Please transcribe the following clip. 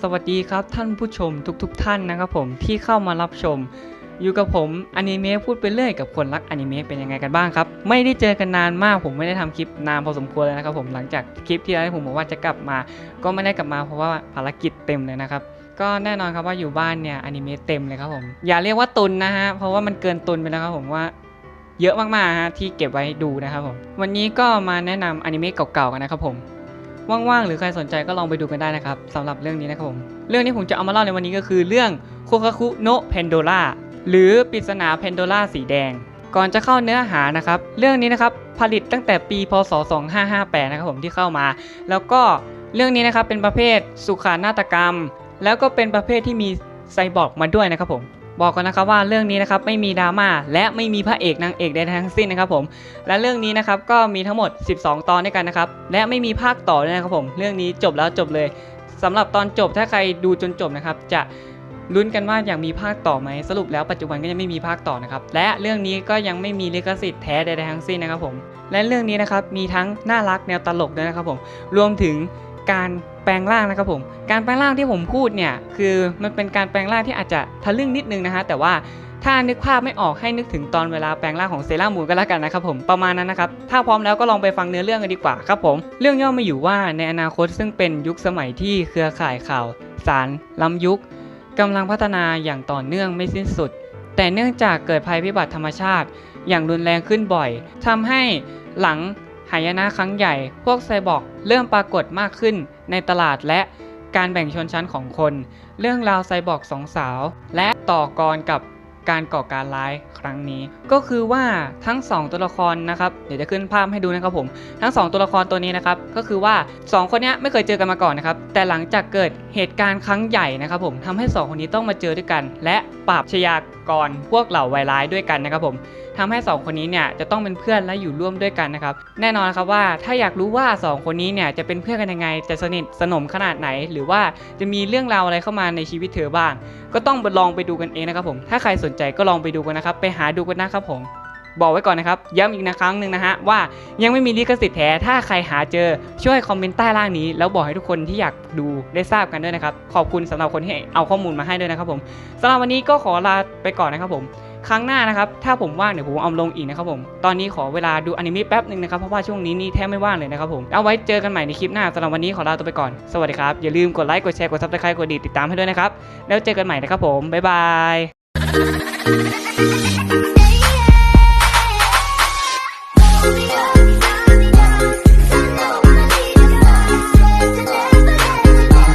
สวัสดีครับท่านผู้ชมทุกๆทท่านนะครับผมที่เข้ามารับชม อยู่กับผมอนิเมะพูดไปเรื่อยกับคนรักอนิเมะเป็นยังไงกันบ้างครับ ไม่ได้เจอกันนานมากผมไม่ได้ทำคลิปนานพอสมควรเลยนะครับผมหลังจากคลิปที่แล้วผมบอกว่าจะกลับมา ก็ไม่ได้กลับมาเพราะว่าภารกิจเต็มเลยนะครับก็แน่นอนครับว่าอยู่บ้านเนี่ยอนิเมะเต็มเลยครับผมอย่าเรียกว่าตุนนะฮะเพราะว่ามันเกินตุนไปแล้วครับผมว่าเยอะมากๆฮะที่เก็บไว้ดูนะครับผมวันนี้ก็มาแนะนำอนิเมะเก่าๆกันนะครับผม ว่างๆหรือใครสนใจก็ลองไปดูกันได้นะครับสำหรับเรื่องนี้นะครับผมเรื่องที่ผมจะเอามาเล่าในวันนี้ก็คือเรื่องโคคาคุโนเพนโดล่าหรือปริศนาเพนโดล่าสีแดง ก่อนจะเข้าเนื้อหานะครับ เรื่องนี้นะครับผลิตตั้งแต่ปีพศ 2558 นะครับผมที่เข้ามา แล้วก็เรื่องนี้นะครับเป็นประเภทสุขานาฏกรรม แล้วก็เป็นประเภทที่มีไซบอร์กมาด้วยนะครับผม บอกกันนะครับว่าเรื่องนี้นะครับไม่มีดราม่าและไม่มีพระเอกนางเอกใดทั้งสิ้นนะครับผม และเรื่องนี้นะครับก็มีทั้งหมด 12 ตอนด้วยกันนะครับและไม่มีภาคต่อด้วยนะครับผมเรื่องนี้จบแล้วจบเลยสำหรับตอนจบถ้าใครดูจนจบนะครับจะลุ้นกันว่าอย่ากมีภาคต่อไหมสรุปแล้วปัจจุบันก็ยังไม่มีภาคต่อนะครับและเรื่องนี้ก็ยังไม่มีลิขสิทธิ์แท้ใดๆทั้งสิ้นนะครับผมและเรื่องนี้นะครับมีทั้งน่ารักแนวตลกด้วยนะครับผมรวมถึง การแปลงร่างนะครับผม การแปลงร่างที่ผมพูดเนี่ยคือมันเป็นการแปลงร่างที่อาจจะทะลึ่งนิดนึงนะฮะแต่ว่าถ้านึกภาพไม่ออกให้นึกถึงตอนเวลาแปลงร่างของเซรามูนก็แล้วกันนะครับผมประมาณนั้นนะครับถ้าพร้อมแล้วก็ลองไปฟังเนื้อเรื่องกันดีกว่าครับผม เรื่องย่อมาอยู่ว่าในอนาคตซึ่งเป็นยุคสมัยที่เครือข่ายข่าว สารล้ำยุคกำลังพัฒนาอย่างต่อเนื่องไม่สิ้นสุด แต่เนื่องจากเกิดภัยพิบัติธรรมชาติ อย่างรุนแรงขึ้นบ่อยทำให้หลัง หายนะครั้งใหญ่ พวกไซบอร์กเริ่มปรากฏมากขึ้นในตลาดและการแบ่งชนชั้นของคน เรื่องราวไซบอร์กสองสาว และต่อกรกับ การก่อการร้ายครั้งนี้ ก็คือว่าทั้ง 2 ตัวละครนะครับเดี๋ยวจะขึ้นภาพให้ดูนะครับผมทั้ง 2 ตัวละครตัวนี้นะครับก็คือว่า 2 คนนี้ไม่เคยเจอกันมาก่อนนะครับแต่หลังจากเกิดเหตุการณ์ครั้งใหญ่นะครับผมทำให้ 2 คนนี้ต้องมาเจอด้วยกัน และปราบชญากรพวกเหล่าไวร้ายด้วยกันนะครับผมทำให้ 2 คนนี้เนี่ยจะต้องเป็นเพื่อนและอยู่ร่วมด้วยกันนะครับแน่นอนนครับว่าถ้าอยากรู้ว่า 2 คนนี้เนี่ยจะเป็นเพื่อนกันยังไง จะสนิทสนมขนาดไหน หรือว่าจะมีเรื่องราวอะไรเข้ามาในชีวิตเธอบ้าง ก็ต้องลองไปดูกันเองนะครับผมถ้าใครสนใจก็ลองไปดูกันนะครับ ไปหาดูกันนะครับผม บอกไว้ก่อนนะครับ ย้ำอีกนะครั้งหนึ่งนะฮะว่ายังไม่มีลิขสิทธิ์แท้ ถ้าใครหาเจอช่วยคอมเมนต์ใต้ล่างนี้ แล้วบอกให้ทุกคนที่อยากดูได้ทราบกันด้วยนะครับ ขอบคุณสำหรับคนที่เอาข้อมูลมาให้ด้วยนะครับผมสำหรับวันนี้ก็ขอลาไปก่อนนะครับผมครั้งหน้านะครับ ถ้าผมว่างเดี๋ยวผมเอาลงอีกนะครับผม ตอนนี้ขอเวลาดูอนิเมะแป๊บหนึ่งนะครับ เพราะว่าช่วงนี้นี่แทบไม่ว่างเลยนะครับผม เอาไว้เจอกันใหม่ในคลิปหน้าสำหรับวันนี้ขอลาตัวไปก่อน สวัสดีครับ อย่าลืมกดไลค์ กดแชร์ กดซับสไครต์กดดีติดตามให้ด้วยนะครับ แล้วเจอกันใหม่นะครับผม บ๊ายบาย Thank you.